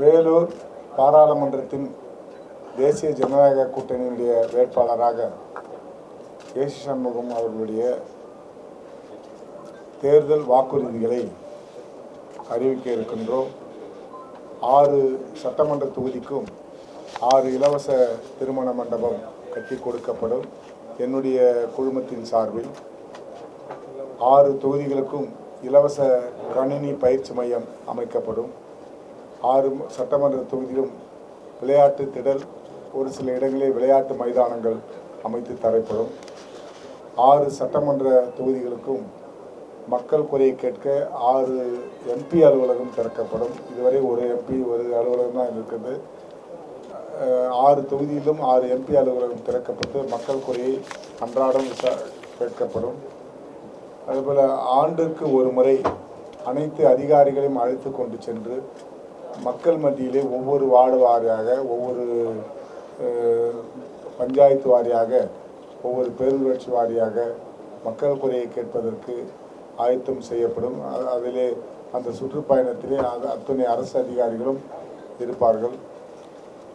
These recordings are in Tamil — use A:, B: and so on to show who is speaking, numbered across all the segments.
A: வேலூர் பாராளுமன்றத்தின் தேசிய ஜனநாயக கூட்டணியினுடைய வேட்பாளராக கேசி சண்முகம் அவர்களுடைய தேர்தல் வாக்குறுதிகளை அறிவிக்க இருக்கின்றோம். ஆறு சட்டமன்ற தொகுதிக்கும் ஆறு இலவச திருமண மண்டபம் கட்டி கொடுக்கப்படும். என்னுடைய குழுமத்தின் சார்பில் ஆறு தொகுதிகளுக்கும் இலவச கணினி பயிற்சி மையம் அமைக்கப்படும். ஆறு சட்டமன்ற தொகுதியிலும் விளையாட்டு திடல் ஒரு சில இடங்களில் விளையாட்டு மைதானங்கள் அமைத்து தரப்படும். ஆறு சட்டமன்ற தொகுதிகளுக்கும் மக்கள் குறையை கேட்க ஆறு எம்பி அலுவலகம் திறக்கப்படும். இதுவரை ஒரு எம்பி ஒரு அலுவலகம் தான் இருக்குது ஆறு தொகுதியிலும் ஆறு எம்பி அலுவலகம் திறக்கப்பட்டு மக்கள் குறையை அன்றாடம் விசா கேட்கப்படும். அதுபோல் ஆண்டுக்கு ஒரு முறை அனைத்து அதிகாரிகளையும் அழைத்து கொண்டு சென்று மக்கள் மத்தியிலே ஒவ்வொரு வார்டு வாரியாக ஒவ்வொரு பஞ்சாயத்து வாரியாக ஒவ்வொரு பேரூராட்சி வாரியாக மக்கள் குறையை கேட்பதற்கு ஆயத்தம் செய்யப்படும். அதிலே அந்த சுற்றுப்பயணத்திலே அத்துணை அரசு அதிகாரிகளும் இருப்பார்கள்.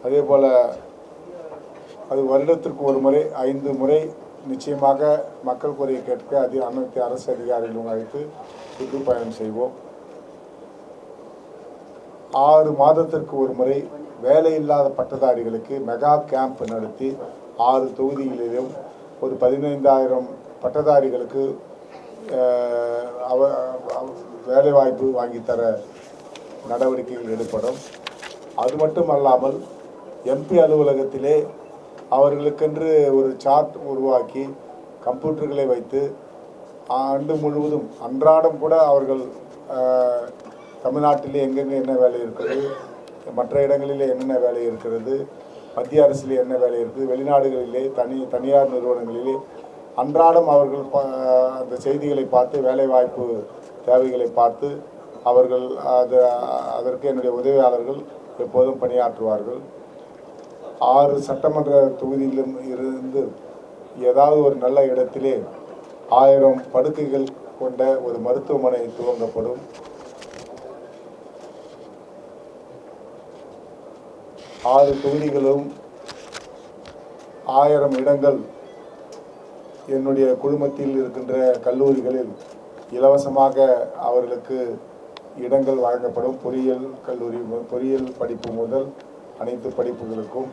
A: அதே போல் அது வருடத்திற்கு ஒரு முறை ஐந்து முறை நிச்சயமாக மக்கள் குறையை கேட்க அதி அனைத்து அரசு அதிகாரிகளும் அழைத்து சுற்றுப்பயணம் செய்வோம். ஆறு மாதத்திற்கு ஒரு முறை வேலையில்லாத பட்டதாரிகளுக்கு மெகா கேம்ப் நடத்தி ஆறு தொகுதிகளிலும் ஒரு பதினைந்தாயிரம் பட்டதாரிகளுக்கு அவ வேலைவாய்ப்பு வாங்கித்தர நடவடிக்கைகள் எடுப்படும். அது மட்டும் அல்லாமல் எம்பி அலுவலகத்திலே அவர்களுக்கென்று ஒரு சார்ட் உருவாக்கி கம்ப்யூட்டர்களை வைத்து ஆண்டு முழுவதும் அன்றாடம் கூட அவர்கள் தமிழ்நாட்டிலே எங்கெங்கே என்ன வேலை இருக்குது? மற்ற இடங்களிலே என்னென்ன வேலை இருக்கிறது? மத்திய அரசில் என்ன வேலை இருக்குது? வெளிநாடுகளிலே தனி தனியார் நிறுவனங்களிலே அன்றாடம் அவர்கள் அந்த செய்திகளை பார்த்து வேலைவாய்ப்பு தேவைகளை பார்த்து அவர்கள் அது அதற்கு என்னுடைய உதவியாளர்கள் எப்போதும் பணியாற்றுவார்கள். ஆறு சட்டமன்ற தொகுதியிலும் இருந்து ஏதாவது ஒரு நல்ல இடத்திலே ஆயிரம் படுக்கைகள் கொண்ட ஒரு மருத்துவமனை துவங்கப்படும். ஆறு தொகுதிகளும் ஆயிரம் இடங்கள் என்னுடைய குழுமத்தில் இருக்கின்ற கல்லூரிகளில் இலவசமாக அவர்களுக்கு இடங்கள் வழங்கப்படும். பொறியியல் கல்லூரி பொறியியல் படிப்பு முதல் அனைத்து படிப்புகளுக்கும்.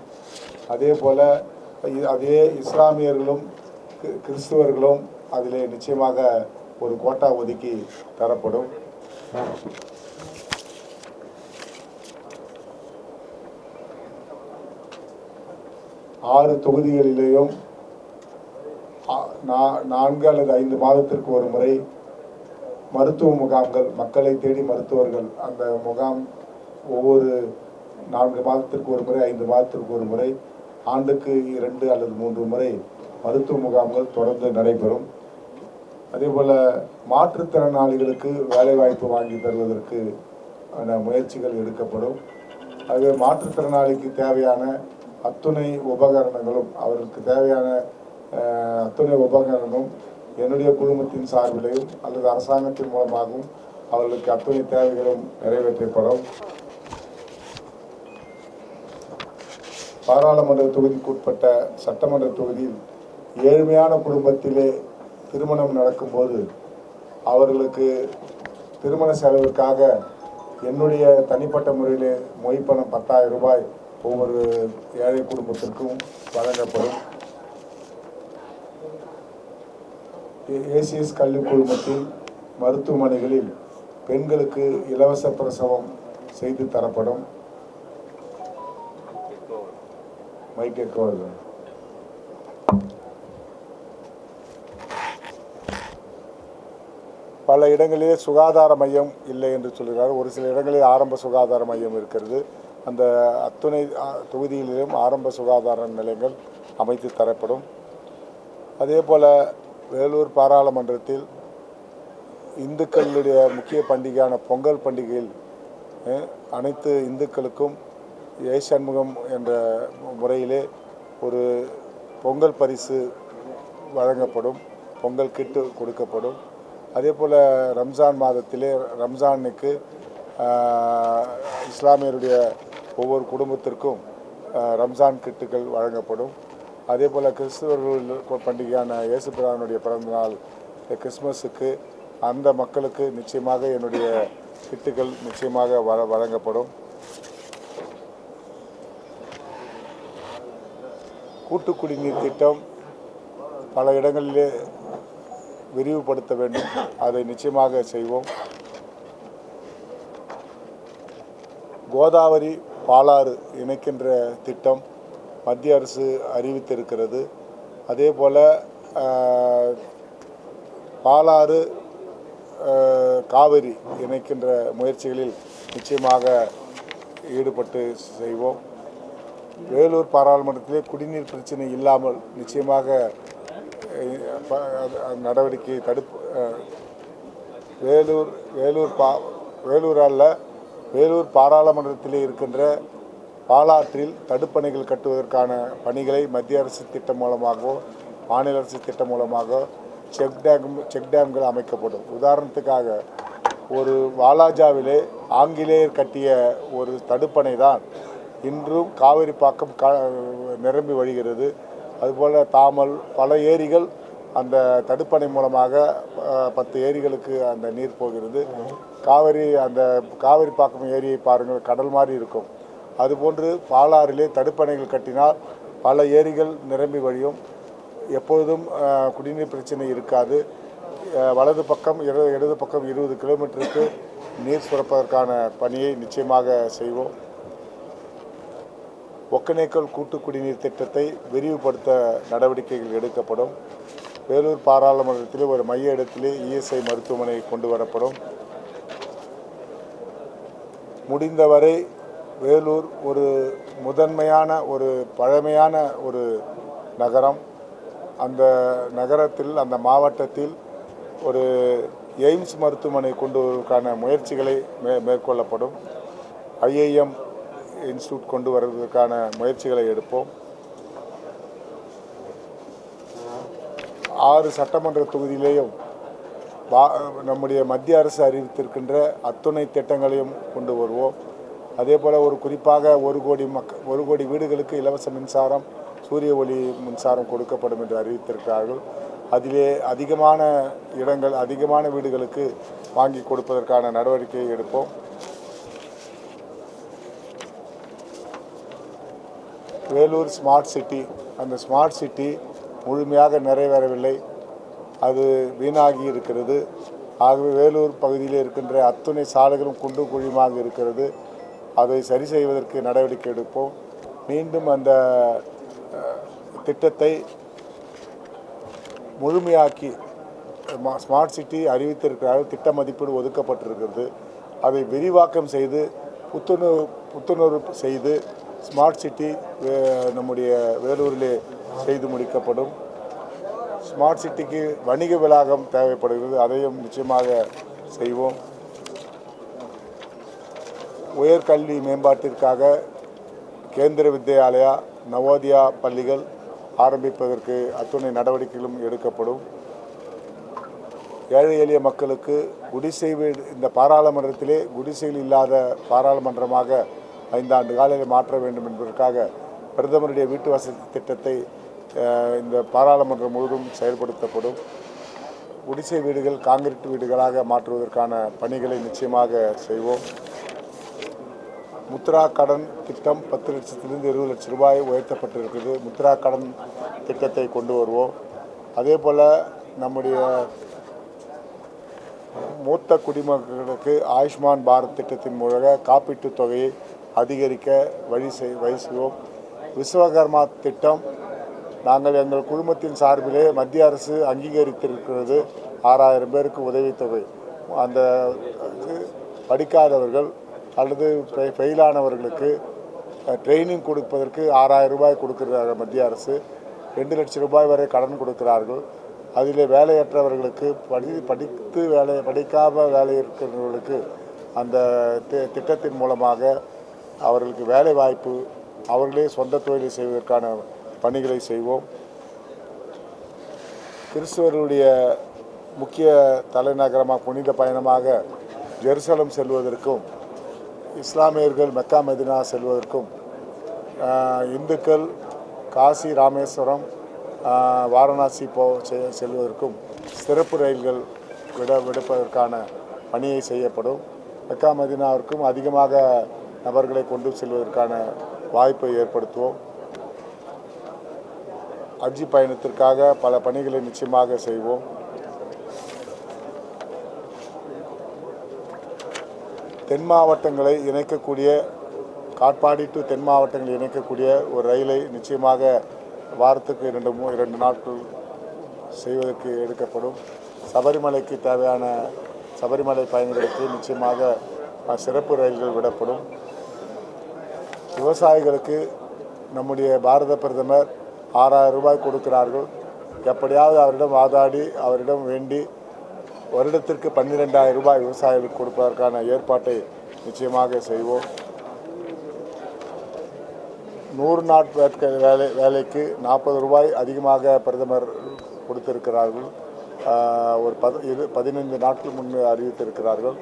A: அதே போல் அதே இஸ்லாமியர்களும் கிறிஸ்துவர்களும் அதிலே நிச்சயமாக ஒரு கோட்டா ஒதுக்கி தரப்படும். ஆறு தொகுதிகளிலேயும் நான்கு அல்லது ஐந்து மாதத்திற்கு ஒரு முறை மருத்துவ முகாம்கள் மக்களை தேடி மருத்துவர்கள் அந்த முகாம் ஒவ்வொரு நான்கு மாதத்திற்கு ஒரு முறை ஐந்து மாதத்திற்கு ஒரு முறை ஆண்டுக்கு இரண்டு அல்லது மூன்று முறை மருத்துவ முகாம்கள் தொடர்ந்து நடைபெறும். அதேபோல் மாற்றுத்திறனாளிகளுக்கு வேலைவாய்ப்பு வாங்கி தருவதற்கு ஆன முயற்சிகள் எடுக்கப்படும். ஆகவே மாற்றுத்திறனாளிக்கு தேவையான அத்துணை உபகரணங்களும் அவருக்கு தேவையான அத்துணை உபகரணமும் என்னுடைய குழுமத்தின் சார்பிலையும் அல்லது அரசாங்கத்தின் மூலமாகவும் அவர்களுக்கு அத்துணை தேவைகளும் நிறைவேற்றப்படும். பாராளுமன்ற தொகுதிக்குட்பட்ட சட்டமன்ற தொகுதியில் ஏழ்மையான குடும்பத்திலே திருமணம் நடக்கும்போது அவர்களுக்கு திருமண செலவிற்காக என்னுடைய தனிப்பட்ட முறையிலே மொய்ப்பணம் பத்தாயிரம் ரூபாய் ஒவ்வொரு ஏழை குடும்பத்திற்கும் வழங்கப்படும். ஏசிஎஸ் கல்வி குழுமத்தில் மருத்துவமனைகளில் பெண்களுக்கு இலவச பிரசவம் செய்து தரப்படும். மைக் எக்கோ பல இடங்களிலே சுகாதார மையம் இல்லை என்று சொல்கிறார் ஒரு சில இடங்களில் ஆரம்ப சுகாதார மையம் இருக்கிறது. அந்த அத்துணை தொகுதியிலும் ஆரம்ப சுகாதார நிலையங்கள் அமைத்து தரப்படும். அதே போல் வேலூர் பாராளுமன்றத்தில் இந்துக்களுடைய முக்கிய பண்டிகையான பொங்கல் பண்டிகையில் அனைத்து இந்துக்களுக்கும் ஏ சண்முகம் என்ற முறையிலே ஒரு பொங்கல் பரிசு வழங்கப்படும். பொங்கல் கிட்டு கொடுக்கப்படும். அதே போல் ரம்ஜான் மாதத்திலே ரம்ஜானுக்கு இஸ்லாமியருடைய ஒவ்வொரு குடும்பத்திற்கும் ரம்ஜான் கிட்டுகள் வழங்கப்படும். அதே போல் கிறிஸ்துவர்கள் பண்டிகையான இயேசுபிரானுடைய பிறந்தநாள் கிறிஸ்மஸுக்கு அந்த மக்களுக்கு நிச்சயமாக என்னுடைய கிட்டுகள் நிச்சயமாக வழ வழங்கப்படும். கூட்டு குடிநீர் திட்டம் பல இடங்களிலே விரிவுபடுத்த வேண்டும். அதை நிச்சயமாக செய்வோம். கோதாவரி பாலாறு இணைக்கின்ற திட்டம் மத்திய அரசு அறிவித்திருக்கிறது. அதே போல் பாலாறு காவிரி இணைக்கின்ற முயற்சிகளில் நிச்சயமாக ஈடுபட்டு செய்வோம். வேலூர் பாராளுமன்றத்திலே குடிநீர் பிரச்சனை இல்லாமல் நிச்சயமாக நடவடிக்கை தடுப்பு வேலூர் வேலூர் பா வேலூரால் வேலூர் பாராளுமன்றத்திலே இருக்கின்ற பாலாற்றில் தடுப்பணைகள் கட்டுவதற்கான பணிகளை மத்திய அரசு திட்டம் மூலமாகவோ மாநில அரசு திட்டம் மூலமாக செக் டேம் செக் டேம்கள் அமைக்கப்படும். உதாரணத்துக்காக ஒரு வாலாஜாவிலே ஆங்கிலேயர் கட்டிய ஒரு தடுப்பணை தான் இன்றும் காவிரி பாக்கம் நிரம்பி வழிகிறது. அதுபோல் தாமல் பல ஏரிகள் அந்த தடுப்பணை மூலமாக பத்து ஏரிகளுக்கு அந்த நீர் போகிறது. காவிரி அந்த காவிரி பாக்கம் ஏரியை பாருங்கள் கடல் மாதிரி இருக்கும். அதுபோன்று பாலாறிலே தடுப்பணைகள் கட்டினால் பல ஏரிகள் நிரம்பி வழியும். எப்பொழுதும் குடிநீர் பிரச்சனை இருக்காது. வலது பக்கம் இடது இடது பக்கம் இருபது கிலோமீட்டருக்கு நீர் சுரப்பதற்கான பணியை நிச்சயமாக செய்வோம். ஒக்கநேக்கல் கூட்டு குடிநீர் திட்டத்தை விரிவுபடுத்த நடவடிக்கைகள் எடுக்கப்படும். வேலூர் பாராளுமன்றத்திலே ஒரு மைய இடத்திலே இஎஸ்ஐ மருத்துவமனை கொண்டு வரப்படும். முடிந்தவரை வேலூர் ஒரு முதன்மையான ஒரு பழமையான ஒரு நகரம். அந்த நகரத்தில் அந்த மாவட்டத்தில் ஒரு எய்ம்ஸ் மருத்துவமனை கொண்டு வருவதற்கான முயற்சிகளை மே மேற்கொள்ளப்படும். ஐஐஎம் இன்ஸ்டியூட் கொண்டு வருவதற்கான முயற்சிகளை எடுப்போம். ஆறு சட்டமன்ற தொகுதியிலேயும் வா- நம்முடைய மத்திய அரசு அறிவித்திருக்கின்ற அத்துணை திட்டங்களையும் கொண்டு வருவோம். அதே போல் ஒரு குறிப்பாக ஒரு கோடி மக்க ஒரு கோடி வீடுகளுக்கு இலவச மின்சாரம் சூரிய ஒளி மின்சாரம் கொடுக்கப்படும் என்று அறிவித்திருக்கிறார்கள். அதிலே அதிகமான இடங்கள் அதிகமான வீடுகளுக்கு வாங்கி கொடுப்பதற்கான நடவடிக்கையை எடுப்போம். வேலூர் ஸ்மார்ட் சிட்டி அந்த ஸ்மார்ட் சிட்டி முழுமையாக நிறைவேறவில்லை. அது வீணாகி இருக்கிறது. ஆகவே வேலூர் பகுதியில் இருக்கின்ற அத்துணை சாலைகளும் குண்டு குழியுமாக இருக்கிறது. அதை சரி செய்வதற்கு நடவடிக்கை எடுப்போம். மீண்டும் அந்த திட்டத்தை முழுமையாக்கி ஸ்மார்ட் சிட்டி அறிவித்திருக்கிறார்கள். திட்ட மதிப்பீடு ஒதுக்கப்பட்டிருக்கிறது. அதை விரிவாக்கம் செய்து புத்துணர்வு புத்துணர்வு செய்து ஸ்மார்ட் சிட்டி வே- நம்முடைய வேலூரிலே செய்து முடிக்கப்படும். ஸ்மார்ட் சிட்டிக்கு வணிக வளாகம் தேவைப்படுகிறது. அதையும் நிச்சயமாக செய்வோம். உயர்கல்வி மேம்பாட்டிற்காக கேந்திர வித்யாலயா நவோதயா பள்ளிகள் ஆரம்பிப்பதற்கு அத்துணை நடவடிக்கைகளும் எடுக்கப்படும். ஏழை எளிய மக்களுக்கு குடிசை வீடு இந்த பாராளுமன்றத்திலே குடிசைகள் இல்லாத பாராளுமன்றமாக ஐந்தாண்டு காலையில் மாற்ற வேண்டும் என்பதற்காக பிரதமருடைய வீட்டு வசதி திட்டத்தை இந்த பாராளுமன்றம் முழுவதும் செயல்படுத்தப்படும். குடிசை வீடுகள் காங்கிரீட் வீடுகளாக மாற்றுவதற்கான பணிகளை நிச்சயமாக செய்வோம். முத்ரா கடன் திட்டம் பத்து லட்சத்திலிருந்து இருபது லட்சம் ரூபாய் உயர்த்தப்பட்டிருக்குது முத்ரா கடன் திட்டத்தை கொண்டு வருவோம். அதே போல் நம்முடைய மூத்த குடிமக்களுக்கு ஆயுஷ்மான் பாரத் திட்டத்தின் மூலமாக காப்பீட்டுத் தொகையை அதிகரிக்க வழி செய் வழி செய்வோம். விஸ்வகர்மா திட்டம் நாங்கள் எங்கள் குழுமத்தின் சார்பிலே மத்திய அரசு அங்கீகரித்திருக்கிறது ஆறாயிரம் பேருக்கு உதவித்தொகை. அந்த படிக்காதவர்கள் அல்லது ஃபெயிலானவர்களுக்கு ட்ரைனிங் கொடுப்பதற்கு ஆறாயிரம் ரூபாய் கொடுக்கிறார்கள் மத்திய அரசு. ரெண்டு லட்சம் ரூபாய் வரை கடன் கொடுக்கிறார்கள். அதில் வேலையற்றவர்களுக்கு படி படித்து வேலை படிக்காம வேலை இருக்கிறவர்களுக்கு அந்த தி- திட்டத்தின் மூலமாக அவர்களுக்கு வேலை வாய்ப்பு அவர்களே சொந்த தொழிலை செய்வதற்கான பணிகளை செய்வோம். கிறிஸ்துவர்களுடைய முக்கிய தலைநகரமாக புனித பயணமாக ஜெருசலம் செல்வதற்கும் இஸ்லாமியர்கள் மெக்கா மதினா செல்வதற்கும் இந்துக்கள் காசி ராமேஸ்வரம் வாரணாசி போ செல்வதற்கும் சிறப்பு ரயில்கள் விட விடுப்பதற்கான பணியை செய்யப்படும். மெக்கா மதினாவிற்கும் அதிகமாக நபர்களை கொண்டு செல்வதற்கான வாய்ப்பை ஏற்படுத்துவோம். அர்ஜி பயணத்திற்காக பல பணிகளை நிச்சயமாக செய்வோம். தென் மாவட்டங்களை இணைக்கக்கூடிய காட்பாடி டு தென் மாவட்டங்களை இணைக்கக்கூடிய ஒரு ரயிலை நிச்சயமாக வாரத்துக்கு இரண்டு மூ இரண்டு நாட்கள் செய்வதற்கு எடுக்கப்படும். சபரிமலைக்கு தேவையான சபரிமலை பயணிகளுக்கு நிச்சயமாக சிறப்பு ரயில்கள் விடப்படும். விவசாயிகளுக்கு நம்முடைய பாரத பிரதமர் ஆறாயிரம் ரூபாய் கொடுக்கிறார்கள். எப்படியாவது அவரிடம் வாதாடி அவரிடம் வேண்டி வருடத்திற்கு பன்னிரெண்டாயிரம் ரூபாய் விவசாயிகளுக்கு கொடுப்பதற்கான ஏற்பாட்டை நிச்சயமாக செய்வோம். நூறு நாட்கள் வேலை வேலைக்கு நாற்பது ரூபாய் அதிகமாக பிரதமர் கொடுத்திருக்கிறார்கள். ஒரு பத இரு பதினைந்து நாட்கள் முன்பு அறிவித்திருக்கிறார்கள்.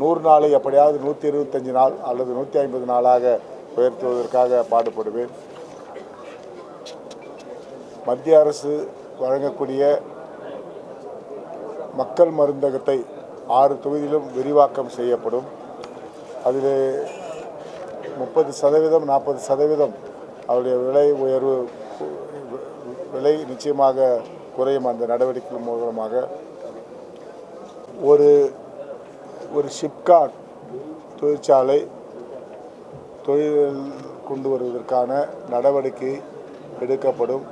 A: நூறு நாளை எப்படியாவது நூற்றி இருபத்தஞ்சி நாள் அல்லது நூற்றி ஐம்பது நாளாக உயர்த்துவதற்காக பாடுபடுவேன். மத்திய அரசு வழங்கக்கூடிய மக்கள் மருந்தகத்தை ஆறு தொகுதியிலும் விரிவாக்கம் செய்யப்படும். அதில் முப்பது சதவீதம் நாற்பது சதவீதம் அவருடைய விலை உயர்வு விலை நிச்சயமாக குறையும் அந்த நடவடிக்கை மூலமாக. ஒரு ஒரு ஷிப்காட் தொழிற்சாலை தொழில் கொண்டு வருவதற்கான நடவடிக்கை எடுக்கப்படும்.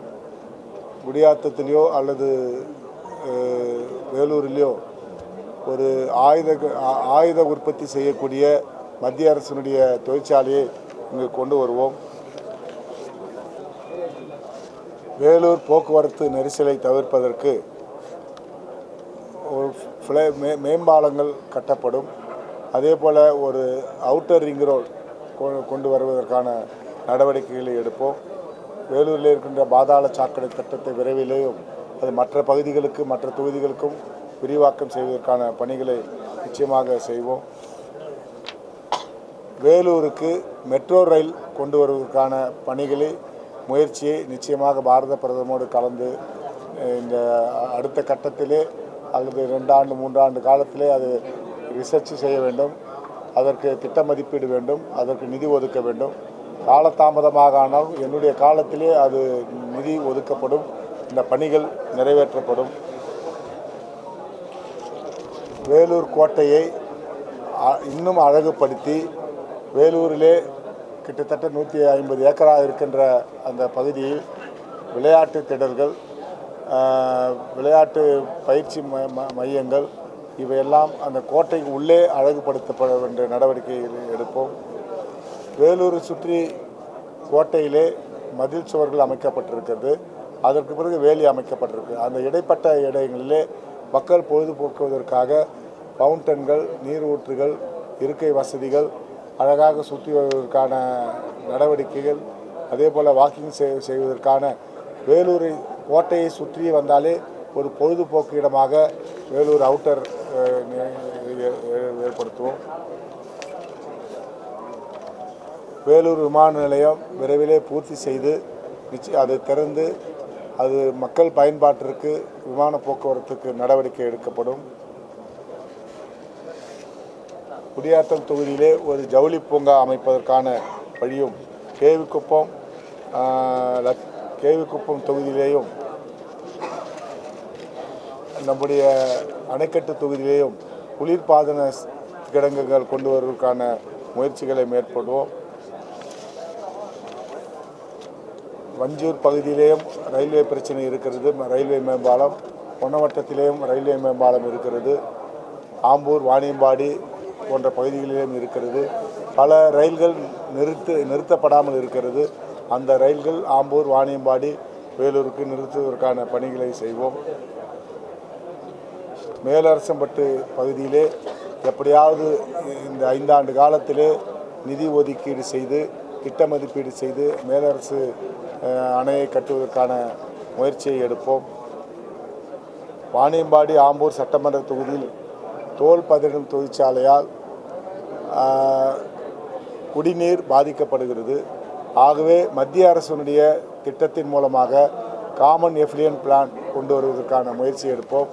A: குடியாத்தத்துலேயோ அல்லது அஹ், வேலூரிலேயோ ஒரு ஆயுத ஆ- ஆயுத உற்பத்தி செய்யக்கூடிய மத்திய அரசினுடைய தொழிற்சாலையை இங்கு கொண்டு வருவோம். வேலூர் போக்குவரத்து நெரிசலை தவிர்ப்பதற்கு ஒரு ஃப்ளை மே மேம்பாலங்கள் கட்டப்படும். அதே போல் ஒரு அவுட்டர் ரிங் ரோட் கொ- கொண்டு வருவதற்கான நடவடிக்கைகளை எடுப்போம். வேலூரில் இருக்கின்ற பாதாள சாக்கடை திட்டத்தை விரைவிலேயும் அது மற்ற பகுதிகளுக்கு மற்ற தொகுதிகளுக்கும் விரிவாக்கம் செய்வதற்கான பணிகளை நிச்சயமாக செய்வோம். வேலூருக்கு மெட்ரோ ரயில் கொண்டு வருவதற்கான பணிகளை முயற்சியை நிச்சயமாக பாரத பிரதமரோடு கலந்து இந்த அடுத்த கட்டத்திலே அல்லது ரெண்டாண்டு மூன்றாண்டு காலத்திலே அது ரிசர்ச் செய்ய வேண்டும். அதற்கு திட்ட மதிப்பீடு வேண்டும். அதற்கு நிதி ஒதுக்க வேண்டும். காலதாமதமாக ஆனால் என்னுடைய காலத்திலே அது நிதி ஒதுக்கப்படும். இந்த பணிகள் நிறைவேற்றப்படும். வேலூர் கோட்டையை இன்னும் அழகுபடுத்தி வேலூரிலே கிட்டத்தட்ட நூற்றி ஐம்பது ஏக்கராக இருக்கின்ற அந்த பகுதியில் விளையாட்டு திடல்கள் விளையாட்டு பயிற்சி ம ம- மையங்கள் இவையெல்லாம் அந்த கோட்டைக்கு உள்ளே அழகுபடுத்தப்பட வேண்டிய நடவடிக்கைகளை எடுப்போம். வேலூரை சுற்றி கோட்டையிலே மதில் சுவர்கள் அமைக்கப்பட்டிருக்கிறது. அதற்கு பிறகு வேலி அமைக்கப்பட்டிருக்கு. அந்த இடைப்பட்ட இடங்களிலே மக்கள் பொழுதுபோக்குவதற்காக ஃபவுண்டன்கள் நீரூற்றுகள் இருக்கை வசதிகள் அழகாக சுற்றி வருவதற்கான நடவடிக்கைகள் அதே போல் வாக்கிங் செய் செய்வதற்கான வேலூரை கோட்டையை சுற்றி வந்தாலே ஒரு பொழுதுபோக்கு இடமாக வேலூர் அவுட்டர் ஏ- ஏ- ஏற்படுத்துவோம். வேலூர் விமான நிலையம் விரைவிலே பூர்த்தி செய்து நிச்சயம் அதை திறந்து அது மக்கள் பயன்பாட்டிற்கு விமான போக்குவரத்துக்கு நடவடிக்கை எடுக்கப்படும். குடியாத்தம் தொகுதியிலே ஒரு ஜவுளி பூங்கா அமைப்பதற்கான வழியும் கேவிக்குப்பம் கேவிக்குப்பம் தொகுதியிலேயும் நம்முடைய அணைக்கட்டு தொகுதியிலேயும் குளிர்பாதன கிடங்குகள் கொண்டு வருவதற்கான முயற்சிகளை மேற்கொள்வோம். வஞ்சூர் பகுதியிலேயும் ரயில்வே பிரச்சனை இருக்கிறது. ரயில்வே மேம்பாலம் பொன்னவட்டத்திலேயும் ரயில்வே மேம்பாலம் இருக்கிறது. ஆம்பூர் வாணியம்பாடி போன்ற பகுதிகளிலும் இருக்கிறது. பல ரயில்கள் நிறுத்து நிறுத்தப்படாமல் இருக்கிறது. அந்த ரயில்கள் ஆம்பூர் வாணியம்பாடி வேலூருக்கு நிறுத்துவதற்கான பணிகளை செய்வோம். மேலரசம்பட்டு பகுதியிலே எப்படியாவது இந்த ஐந்தாண்டு காலத்திலே நிதி ஒதுக்கீடு செய்து திட்ட மதிப்பீடு செய்து மேலரசு அணையை கட்டுவதற்கான முயற்சியை எடுப்போம். வாணியம்பாடி ஆம்பூர் சட்டமன்ற தொகுதியில் தோல் பதனிடும் தொழிற்சாலையால் குடிநீர் பாதிக்கப்படுகிறது. ஆகவே மத்திய அரசினுடைய திட்டத்தின் மூலமாக காமன் எஃப்லியன் பிளான் கொண்டு வருவதற்கான முயற்சி எடுப்போம்.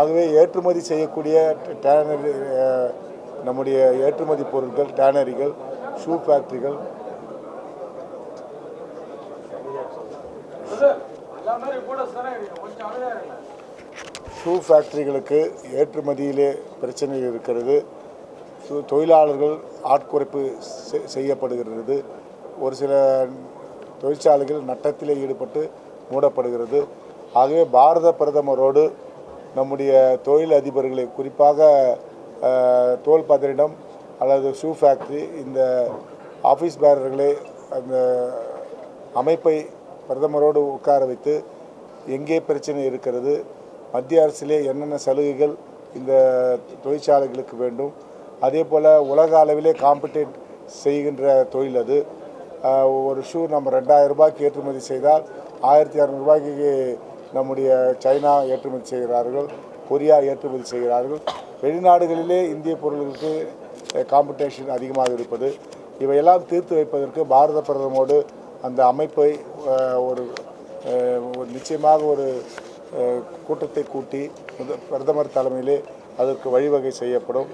A: ஆகவே ஏற்றுமதி செய்யக்கூடிய டேனரி நம்முடைய ஏற்றுமதி பொருட்கள் டேனரிகள் ஷூ ஃபேக்ட்ரிகள் ஷூ ஃபேக்ட்ரிகளுக்கு ஏற்றுமதியிலே பிரச்சனை இருக்கிறது. தொழிலாளர்கள் ஆட்குறைப்பு செ- செய்யப்படுகிறது. ஒரு சில தொழிற்சாலைகள் நட்டத்திலே ஈடுபட்டு மூடப்படுகிறது. ஆகவே பாரத பிரதமரோடு நம்முடைய தொழில் அதிபர்களை குறிப்பாக தோல் பதனிடம் அல்லது ஷூ ஃபேக்ட்ரி இந்த ஆஃபீஸ் பேரர்களை அந்த அமைப்பை பிரதமரோடு உட்கார வைத்து எங்கே பிரச்சனை இருக்கிறது? மத்திய அரசிலே என்னென்ன சலுகைகள் இந்த தொழிற்சாலைகளுக்கு வேண்டும்? அதே போல் உலக அளவிலே காம்படேட் செய்கின்ற தொழில் அது. ஒரு ஷூ நம்ம ரெண்டாயிரம் ரூபாய்க்கு ஏற்றுமதி செய்தால் ஆயிரத்தி இரநூறுபாய்க்கு நம்முடைய சைனா ஏற்றுமதி செய்கிறார்கள் கொரியா ஏற்றுமதி செய்கிறார்கள். வெளிநாடுகளிலே இந்திய பொருள்களுக்கு காம்படிஷன் அதிகமாக இருப்பது. இவையெல்லாம் தீர்த்து வைப்பதற்கு பாரத பிரதமோடு அந்த அமைப்பை ஒரு ஒரு நிச்சயமாக ஒரு கூட்டத்தை கூட்டி பிரதமர் தலைமையிலே அதற்கு வழிவகை செய்யப்படும்.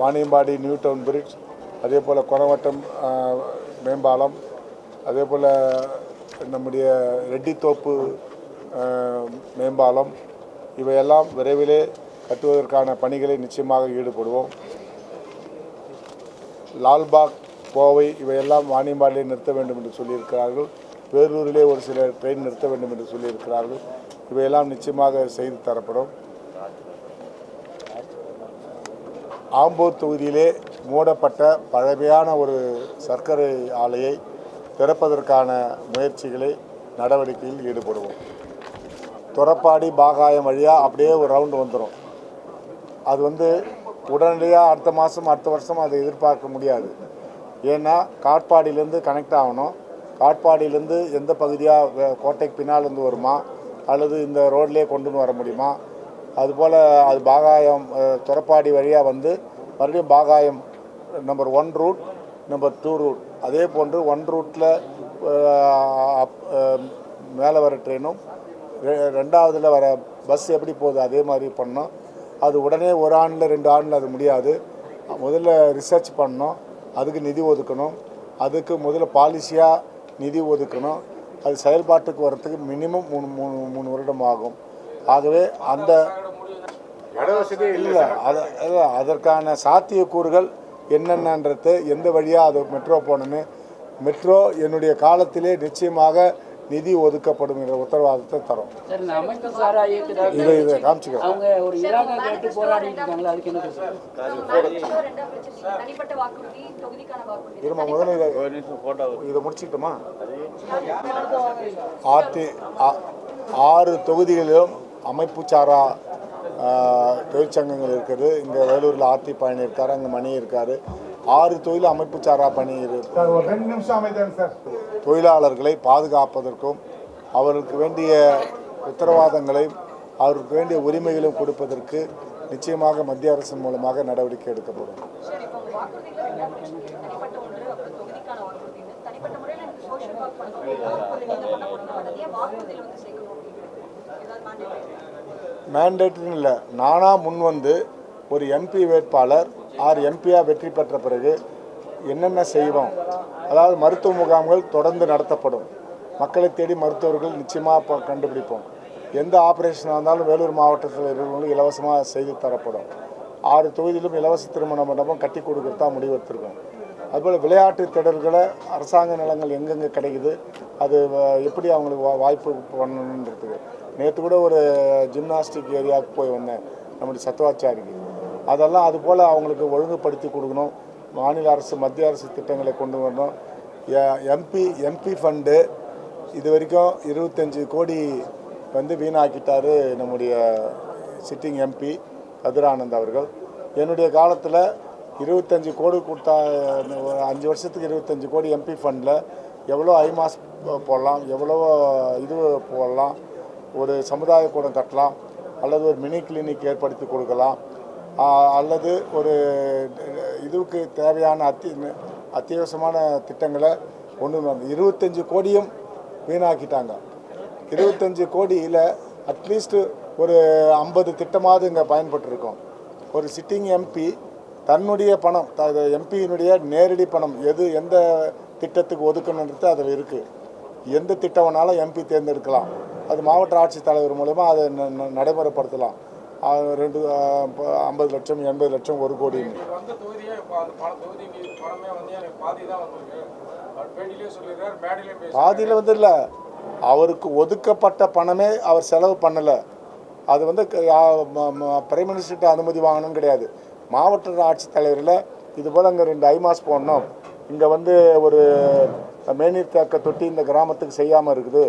A: வாணியம்பாடி நியூ டவுன் பிரிட்ஜ் அதே போல் கொரவட்டம் மேம்பாலம் அதே போல் நம்முடைய ரெட்டித்தோப்பு மேம்பாலம் இவையெல்லாம் விரைவிலே கட்டுவதற்கான பணிகளை நிச்சயமாக ஈடுபடுவோம். லால்பாக் கோவை இவையெல்லாம் வாணியம்பாடியில் நிறுத்த வேண்டும் என்று சொல்லியிருக்கிறார்கள். வேலூரிலே ஒரு சில ட்ரெயின் நிறுத்த வேண்டும் என்று சொல்லியிருக்கிறார்கள். இவையெல்லாம் நிச்சயமாக செய்து தரப்படும். ஆம்பூர் தொகுதியிலே மூடப்பட்ட பழமையான ஒரு சர்க்கரை ஆலையை திறப்பதற்கான முயற்சிகளை நடவடிக்கையில் ஈடுபடுவோம். துறப்பாடி பாகாயம் வழியாக அப்படியே ஒரு ரவுண்டு வந்துடும் அது வந்து உடனடியாக அடுத்த மாதம் அடுத்த வருஷம் அதை எதிர்பார்க்க முடியாது. ஏன்னா காட்பாடியிலேருந்து கனெக்ட் ஆகணும். காட்பாடியிலேருந்து எந்த பகுதியாக கோட்டைக்கு பின்னால் இருந்து வருமா? அல்லது இந்த ரோட்லேயே கொண்டு வந்து வர முடியுமா? அதுபோல் அது பாகாயம் துறப்பாடி வழியாக வந்து மறுபடியும் Bagayam number one route number two route அதே போன்று ஒன் ரூட்டில் மேலே வர ட்ரெயினும் ரெ- வர பஸ் எப்படி போகுது அதே மாதிரி பண்ணோம் அது உடனே ஒரு ஆண்டில் ரெண்டு ஆண்டில் அது முடியாது. முதல்ல ரிசர்ச் பண்ணணும். அதுக்கு நிதி ஒதுக்கணும். அதுக்கு முதல்ல பாலிசியாக நிதி ஒதுக்கணும். அது செயல்பாட்டுக்கு வரத்துக்கு மினிமம் மூணு மூணு மூணு வருடம் ஆகும். ஆகவே அந்த இல்லை அது அது அதற்கான சாத்தியக்கூறுகள் என்னென்னன்றது எந்த வழியாக அது மெட்ரோ போகணுன்னு மெட்ரோ என்னுடைய காலத்திலே நிச்சயமாக நிதி ஒதுக்கப்படும் என்ற உத்தரவாதத்தை தரும். இதை இதை காமிச்சுக்கிறேன்.
B: அவங்க ஒரு இலாகா கேட்டு போராடிட்டு இருக்காங்களா அதுக்கு என்ன சார்
C: தனிப்பட்ட வாக்குறுதி தொகுதிக்கான வாக்குறுதி
A: இருமா முதல்ல இதை முடிச்சுக்கிட்டோமா? ஆர்டி ஆ- ஆறு தொகுதிகளிலும் அமைப்பு சாரா தொழிற்சங்கங்கள் இருக்குது. இங்கே வேலூரில் ஆர்டி பயணி இருக்கார் அங்கே மணி இருக்கார். ஆறு தொழில் அமைப்பு சாரா பணி இருக்கு. தொழிலாளர்களை பாதுகாப்பதற்கும் அவர்களுக்கு வேண்டிய உத்தரவாதங்களையும் அவருக்கு வேண்டிய உரிமைகளையும் கொடுப்பதற்கு நிச்சயமாக மத்திய அரசின் மூலமாக நடவடிக்கை எடுக்கப்படும். மேண்டேட்னு இல்லை. நானாக முன் வந்து ஒரு எம்பி வேட்பாளர் ஆறு எம்பியாக வெற்றி பெற்ற பிறகு என்னென்ன செய்வோம்? அதாவது மருத்துவ முகாம்கள் தொடர்ந்து நடத்தப்படும். மக்களை தேடி மருத்துவர்கள் நிச்சயமாக கண்டுபிடிப்போம். எந்த ஆப்ரேஷனாக இருந்தாலும் வேலூர் மாவட்டத்தில் இருக்கிறவங்களுக்கு இலவசமாக செய்து தரப்படும். ஆறு தொகுதியிலும் இலவச திருமண மண்டபம் கட்டி கொடுக்கறதா முடிவெடுத்திருக்கோம் அதுபோல் விளையாட்டு திடல்களை அரசாங்க நிலங்கள் எங்கெங்கே கிடைக்குது அது வ- எப்படி அவங்களுக்கு வா- வாய்ப்பு பண்ணணுன்றதுக்கு நேற்று கூட ஒரு ஜிம்னாஸ்டிக் ஏரியாவுக்கு போய் வந்தேன் நம்முடைய சத்துவாச்சாரிக்கு அதெல்லாம் அதுபோல் அவங்களுக்கு ஒழுங்குபடுத்தி கொடுக்கணும். மாநில அரசு மத்திய அரசு திட்டங்களை கொண்டு வரணும். எம்பி எம்பி ஃபண்டு இது வரைக்கும் இருபத்தஞ்சி கோடி வந்து வீணாக்கிட்டார் நம்முடைய சிட்டிங் எம்பி கதிரானந்த் அவர்கள். என்னுடைய காலத்தில் இருபத்தஞ்சி கோடி கொடுத்தா ஒரு அஞ்சு வருஷத்துக்கு இருபத்தஞ்சி கோடி எம்பி ஃபண்டில் எவ்வளோ ஐமாஸ் போடலாம் எவ்வளோ இது போடலாம் ஒரு சமுதாய கூடம் கட்டலாம் அல்லது ஒரு மினி கிளினிக் ஏற்படுத்தி கொடுக்கலாம் அல்லது ஒரு இதுக்கு தேவையான அத்தி அத்தியாவசியமான திட்டங்களை ஒன்று இருபத்தஞ்சி இருபத்தஞ்சு கோடியும் வீணாக்கிட்டாங்க. இருபத்தஞ்சு கோடியில் அட்லீஸ்ட் ஒரு ஐம்பது திட்டமாவது இங்கே பயன்பட்டுருக்கோம். ஒரு சிட்டிங் எம்பி தன்னுடைய பணம் எம்பியினுடைய நேரடி பணம் எது எந்த திட்டத்துக்கு ஒதுக்கணுன்றது அதில் இருக்குது எந்த திட்டம் வேணாலும் எம்பி தேர்ந்தெடுக்கலாம். அது மாவட்ட ஆட்சித்தலைவர் மூலமாக அதை ந- ந- நடைமுறைப்படுத்தலாம். ரெண்டு ஐம்பது லட்சம் எண்பது லட்சம் ஒரு
D: பேசி
A: பாதியில் வந்து இல்லை. அவருக்கு ஒதுக்கப்பட்ட பணமே அவர் செலவு பண்ணலை. அது வந்து பிரைம் மினிஸ்டர்கிட்ட அனுமதி வாங்கணும்னு கிடையாது. மாவட்ட ஆட்சித்தலைவரில் இது போல் இங்கே ரெண்டு ஐமாஸ் போடணும். இங்கே வந்து ஒரு மேநீர் தேக்க தொட்டி இந்த கிராமத்துக்கு செய்யாமல் இருக்குது.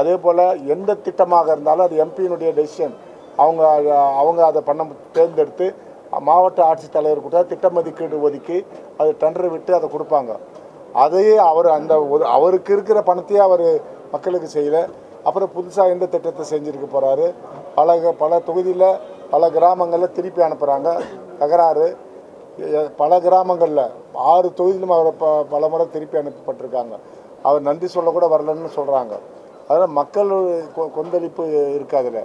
A: அதே போல் எந்த திட்டமாக இருந்தாலும் அது எம்பியினுடைய டெசிஷன் அவங்க அவங்க அதை பண்ண தேர்ந்தெடுத்து மாவட்ட ஆட்சித்தலைவர் கூட திட்ட மதிப்பீடு ஒதுக்கி அது டெண்டர் விட்டு அதை கொடுப்பாங்க. அதையே அவர் அந்த ஒரு அவருக்கு இருக்கிற பணத்தையே அவர் மக்களுக்கு செய்யலை. அப்புறம் புதுசாக எந்த திட்டத்தை செஞ்சுருக்க போகிறாரு பல க- பல தொகுதியில் பல கிராமங்களில் திருப்பி அனுப்புகிறாங்க தகராறு. பல கிராமங்களில் ஆறு தொகுதியிலும் அவரை ப பல முறை திருப்பி அனுப்பப்பட்டிருக்காங்க. அவர் நன்றி சொல்லக்கூட வரலன்னு சொல்கிறாங்க அதனால் மக்கள் கொ- கொந்தளிப்பு இருக்குது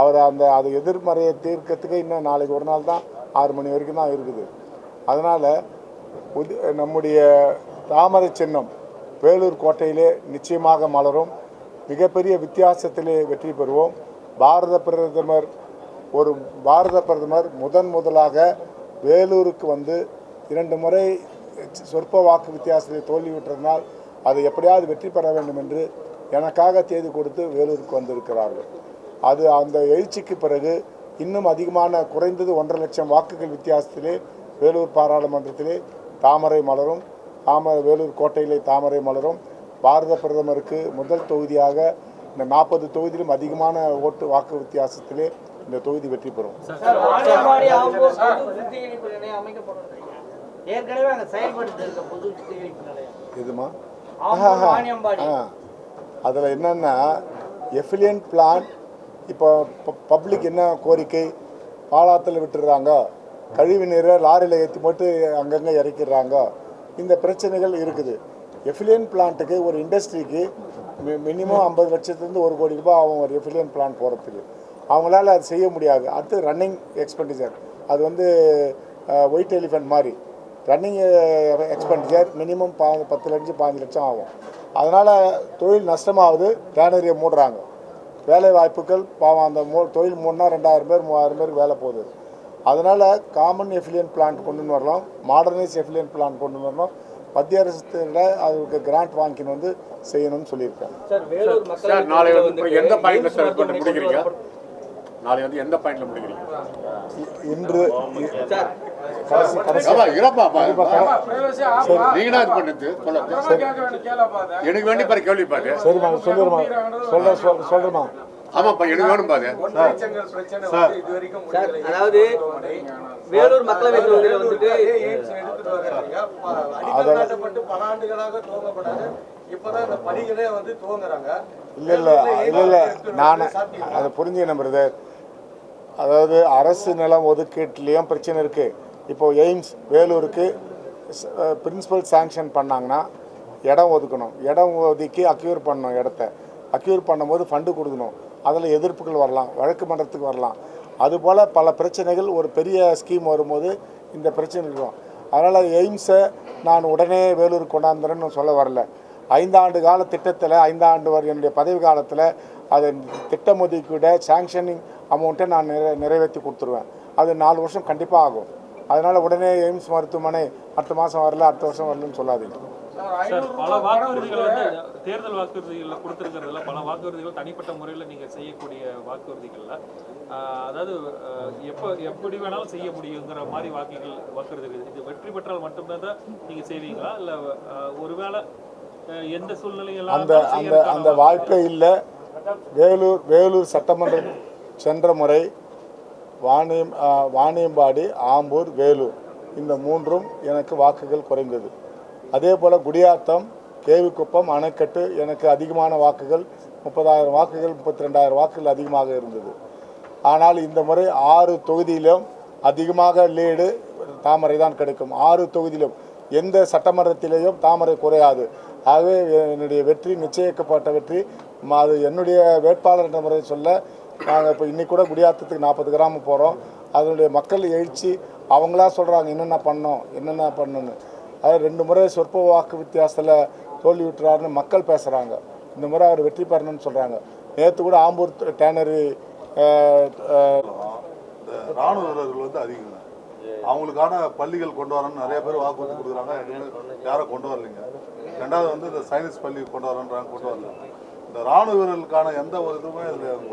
A: அவர் அந்த அது எதிர்மறையை தீர்க்கத்துக்கு இன்னும் நாளைக்கு ஒரு நாள் தான் ஆறு மணி வரைக்கும் தான் இருக்குது. அதனால் நம்முடைய தாமரை சின்னம் வேலூர் கோட்டையிலே நிச்சயமாக மலரும். மிகப்பெரிய வித்தியாசத்திலே வெற்றி பெறுவோம். பாரத பிரதமர் ஒரு பாரத பிரதமர் முதன் முதலாக வேலூருக்கு வந்து இரண்டு முறை சொற்ப வாக்கு வித்தியாசத்தில் தோல்வியுற்றதனால் அதை எப்படியாவது வெற்றி பெற வேண்டும் என்று எனக்காக தேதி கொடுத்து வேலூருக்கு வந்திருக்கிறார்கள். அது அந்த எழுச்சிக்கு பிறகு இன்னும் அதிகமான குறைந்தது ஒன்றரை லட்சம் வாக்குகள் வித்தியாசத்திலே வேலூர் பாராளுமன்றத்திலே தாமரை மலரும். தாமரை வேலூர் கோட்டையிலே தாமரை மலரும். பாரத பிரதமருக்கு முதல் தொகுதியாக இந்த நாற்பது தொகுதியிலும் அதிகமான ஓட்டு வாக்கு வித்தியாசத்திலே இந்த தொகுதி வெற்றி பெறும். ஆ அதில் என்னென்னா எஃபிலியன்ட் பிளான் இப்போ பப்ளிக் என்ன கோரிக்கை? பாலாத்தில் விட்டுடுறாங்க கழிவு நீரை லாரியில் ஏற்றி போட்டு அங்கங்கே இறக்கிடுறாங்க. இந்த பிரச்சனைகள் இருக்குது. எஃபிலியன் பிளான்ட்டுக்கு ஒரு இண்டஸ்ட்ரிக்கு மினிமம் ஐம்பது லட்சத்துலேருந்து ஒரு கோடி ரூபாய் ஆகும் ஒரு எஃபிலியன் பிளான் போகிறதுக்கு அவங்களால அது செய்ய முடியாது. அடுத்து ரன்னிங் எக்ஸ்பெண்டிச்சர். அது வந்து ஒயிட் எலிஃபென்ட் மாதிரி. ரன்னிங் எக்ஸ்பெண்டிச்சர் மினிமம் பா பத்து லட்சம் பாஞ்சு லட்சம் ஆகும். அதனால் தொழில் நஷ்டமாகுது. டேனரியை மூடுறாங்க. வேலை வாய்ப்புகள் பாவம் அந்த மூ தொழில் மூணுனா ரெண்டாயிரம் பேர் மூவாயிரம் பேர் வேலை போகுது. அதனால் காமன் எஃபிலியன் பிளான்ட் கொண்டு வரலாம். மாடர்னைஸ் எஃபிலியன் பிளான் கொண்டு வரணும் மத்திய அரசுல அதுக்கு கிராண்ட் வாங்கின்னு வந்து செய்யணும்னு சொல்லியிருக்கேன்
E: சார் வேலூர்
F: சார் நாளை வந்து எந்த பாயிண்ட்ல சார் கொண்டு முடிக்கிறீங்க? நாளை வந்து எந்த பாயிண்ட்ல முடிக்கிறீங்க?
A: இன்று
F: எனக்கு வேண்டி பாரு கேள்வி பாரு.
A: சரிம்மா சொல்லிடுமா சொல்ல சொல் சொல்கிறேம்மா
F: ஆமாப்பா எனக்கு வேணும் பாரு.
E: சார்.
D: முடியல.
E: அதாவது வேலூர் மக்களவை தொகுதியில் வந்துட்டு
D: எய்ம்ஸ் எடுத்துட்டு வர்றீங்க. ப- அடிக்கல் நாட்டப்பட்டு பல ஆண்டுகளாக துவங்கப்படாது இப்பதான் இந்த பணிகளே வந்து துவங்குறாங்க.
A: இல்லை இல்லை இல்லை இல்லை. நான் அதை புரிஞ்சுக்கணும் பிரதர். அதாவது அரசு நிலம் ஒதுக்கீட்டுலேயும் பிரச்சனை இருக்குது இப்போ எய்ம்ஸ் வேலூருக்கு பிரின்சிபல் சேங்ஷன் பண்ணாங்கன்னா இடம் ஒதுக்கணும். இடம் ஒதுக்கி அக்யூர் பண்ணணும் இடத்த. அக்யூர் பண்ணும்போது ஃபண்டு கொடுக்கணும். அதில் எதிர்ப்புகள் வரலாம். வழக்கு மன்றத்துக்கு வரலாம். அதுபோல் பல பிரச்சனைகள் ஒரு பெரிய ஸ்கீம் வரும்போது இந்த பிரச்சனை இருக்கும் அதனால் எய்ம்ஸை நான் உடனே வேலூர் கொண்டாந்துறேன்னு சொல்ல வரல. ஐந்தாண்டு கால திட்டத்தில் ஐந்தாண்டு வரை என்னுடைய பதவி காலத்தில் அதை திட்டம் ஒதுக்கீட சாங்ஷனிங் அமௌண்ட்டை நான் நிறை நிறைவேற்றி கொடுத்துருவேன். அது நாலு வருஷம் கண்டிப்பாக ஆகும். அதனால் உடனே எய்ம்ஸ் மருத்துவமனை அடுத்த மாதம் வரல அடுத்த வருஷம் வரலன்னு சொல்லாதீங்க.
G: சார் பல வாக்குறுதிகள் வந்து தேர்தல் வாக்குறுதிகளில் கொடுத்துருக்கிறதுல பல வாக்குறுதிகள் தனிப்பட்ட முறையில் நீங்கள் செய்யக்கூடிய வாக்குறுதிகளில். அதாவது எப்போ எப்படி வேணாலும் செய்ய முடியுங்கிற மாதிரி வாக்குகள் வாக்குறுதிகள். இது வெற்றி பெற்றால் மட்டும்தான் தான் நீங்கள் செய்வீங்களா? இல்லை ஒருவேளை எந்த சூழ்நிலையெல்லாம்
A: அந்த அந்த அந்த வாய்ப்பே இல்லை. வேலூர் வேலூர் சட்டமன்ற சென்ற முறை வாணியம் வாணியம்பாடி ஆம்பூர் வேலூர். இந்த மூன்றும் எனக்கு வாக்குகள் குறைந்தது. அதே போல் குடியாத்தம் கேவிக்குப்பம் அணைக்கட்டு எனக்கு அதிகமான வாக்குகள் முப்பதாயிரம் வாக்குகள் முப்பத்தி ரெண்டாயிரம் வாக்குகள் அதிகமாக இருந்தது. ஆனால் இந்த முறை ஆறு தொகுதியிலும் அதிகமாக லீடு தாமரை தான் கிடைக்கும். ஆறு தொகுதியிலும் எந்த சட்டமன்றத்திலேயும் தாமரை குறையாது. ஆகவே என்னுடைய வெற்றி நிச்சயிக்கப்பட்ட வெற்றி அது என்னுடைய வேட்பாளர் என்ற முறையை சொல்ல நாங்கள் இப்போ இன்றைக்கூட கூட குடியாத்தத்துக்கு நாற்பது கிராமம் போகிறோம் அதனுடைய மக்கள் எழுச்சி அவங்களா சொல்கிறாங்க என்னென்ன பண்ணோம் என்னென்ன பண்ணணும்னு அதாவது ரெண்டு முறை சொற்ப வாக்கு வித்தியாசத்தில் தோல்வி விட்டுறாருன்னு மக்கள் பேசுகிறாங்க இந்த முறை அவர் வெற்றி பெறணும்னு சொல்கிறாங்க நேற்று கூட ஆம்பூர் டேனரி
H: ராணுவ வீரர்கள் வந்து அதிகம். அவங்களுக்கான பள்ளிகள் கொண்டு வரணும்னு நிறைய பேர் வாக்குறுதி கொடுக்குறாங்க. யாரும் கொண்டு வரலைங்க. ரெண்டாவது வந்து இந்த சயின்ஸ் பள்ளி கொண்டு வரேன்றாங்க கொண்டு வரல. இந்த ராணுவ வீரர்களுக்கான எந்த ஒரு இதுவுமே இதில்